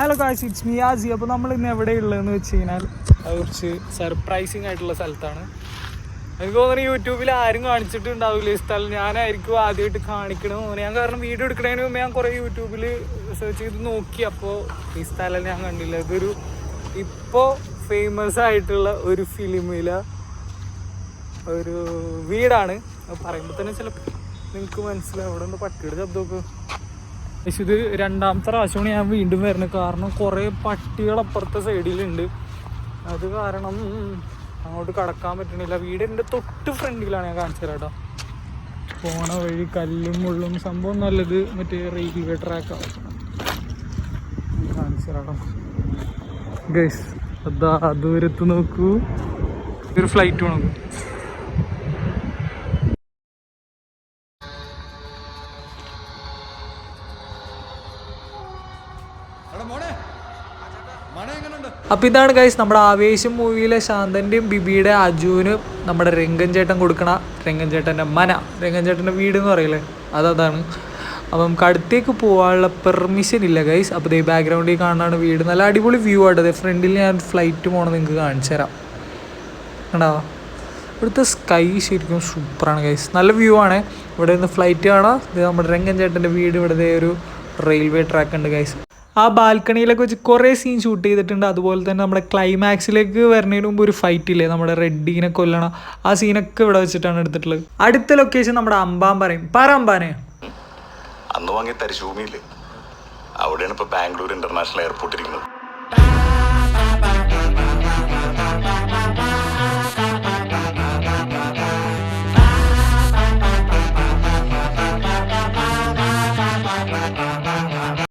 Hello കാശ് it's മിയാസി അപ്പോൾ നമ്മൾ ഇന്ന് എവിടെയുള്ളതെന്ന് വെച്ച് കഴിഞ്ഞാൽ അത് കുറച്ച് സർപ്രൈസിങ് ആയിട്ടുള്ള സ്ഥലത്താണ്. എനിക്ക് തോന്നുന്നു യൂട്യൂബിൽ ആരും കാണിച്ചിട്ടുണ്ടാവില്ല ഈ സ്ഥലം. ഞാനായിരിക്കും ആദ്യമായിട്ട് തോന്നി ഞാൻ കാരണം വീഡിയോ എടുക്കണതിന് മുമ്പ് ഞാൻ കുറേ യൂട്യൂബിൽ സെർച്ച് ചെയ്ത് നോക്കി. അപ്പോൾ ഈ സ്ഥലം ഞാൻ കണ്ടില്ല. ഇതൊരു ഇപ്പോൾ ഫേമസ് ആയിട്ടുള്ള ഒരു ഫിലിമിലെ ഒരു വീടാണ്. പറയുമ്പോൾ തന്നെ ചിലപ്പോൾ നിങ്ങൾക്ക് മനസ്സിലാവും. അവിടെ ഒന്ന് പട്ടിയുടെ ശബ്ദമൊക്കെ പക്ഷെ ഇത് രണ്ടാമത്തെ പ്രാവശ്യമാണ് ഞാൻ വീണ്ടും വരുന്നത്. കാരണം കുറേ പട്ടികൾ അപ്പുറത്തെ സൈഡിലുണ്ട്. അത് കാരണം അങ്ങോട്ട് കടക്കാൻ പറ്റണില്ല. വീടിന്റെ തൊട്ട് ഫ്രണ്ടിലാണ് ഞാൻ കാണിച്ചു കേട്ടോ. പോണ വഴി കല്ലും മുള്ളും സംഭവം നല്ലത് മറ്റേ റെയിൽവേ ട്രാക്കാണ് കാണിച്ചു തരാം ഗൈസ് അതാ ദൂരത്ത് നോക്കൂ. ഒരു ഫ്ലൈറ്റ് നോക്കൂ അപ്പോൾ ഇതാണ് ഗൈസ് നമ്മുടെ ആവേശം മൂവിയിലെ ശാന്തന്റെയും ബിബിയുടെ അജുവിന് നമ്മുടെ രംഗൻ ചേട്ടൻ കൊടുക്കണ രംഗൻ ചേട്ടന്റെ മന. രംഗൻ ചേട്ടന്റെ വീട് എന്ന് പറയില്ലേ? അതതാണ് അപ്പം നമുക്ക് അടുത്തേക്ക് പോകാനുള്ള പെർമിഷൻ ഇല്ല ഗൈസ് അപ്പോൾ ഈ ബാക്ക്ഗ്രൗണ്ടിൽ കാണാനാണ് വീട്. നല്ല അടിപൊളി വ്യൂ ആട്ടത് ഫ്രണ്ടിൽ ഞാൻ ഫ്ലൈറ്റ് പോകണം നിങ്ങൾക്ക് കാണിച്ചു തരാം. കണ്ടോ? ഇവിടുത്തെ സ്കൈ ശരിക്കും സൂപ്പറാണ് ഗൈസ് നല്ല വ്യൂ ആണ്. ഇവിടെ നിന്ന് ഫ്ലൈറ്റ് കാണാം. ഇത് നമ്മുടെ രംഗൻ ചേട്ടന്റെ വീട് ഇവിടുത്തെ ഒരു റെയിൽവേ ട്രാക്ക് ഉണ്ട് ഗൈസ് ആ ബാൽക്കണിയിലൊക്കെ വെച്ച് കുറേ സീൻ ഷൂട്ട് ചെയ്തിട്ടുണ്ട്. അതുപോലെ തന്നെ നമ്മുടെ ക്ലൈമാക്സിലേക്ക് വരുന്നതിന് മുമ്പ് ഒരു ഫൈറ്റ് ഇല്ലേ? നമ്മുടെ റെഡ്ഡീനെ കൊല്ലണം ആ സീനൊക്കെ ഇവിടെ വെച്ചിട്ടാണ് എടുത്തിട്ടുള്ളത്. അടുത്ത ലൊക്കേഷൻ നമ്മുടെ അമ്പാൻ പറയും. പറ അമ്പാനെ. അന്ന് വാങ്ങിയ തരിശൂമിയില്ലേ അവിടെയാണ് ഇപ്പൊ ബാംഗ്ലൂർ ഇന്റർനാഷണൽ എയർപോർട്ട് ഇരിക്കുന്നത്.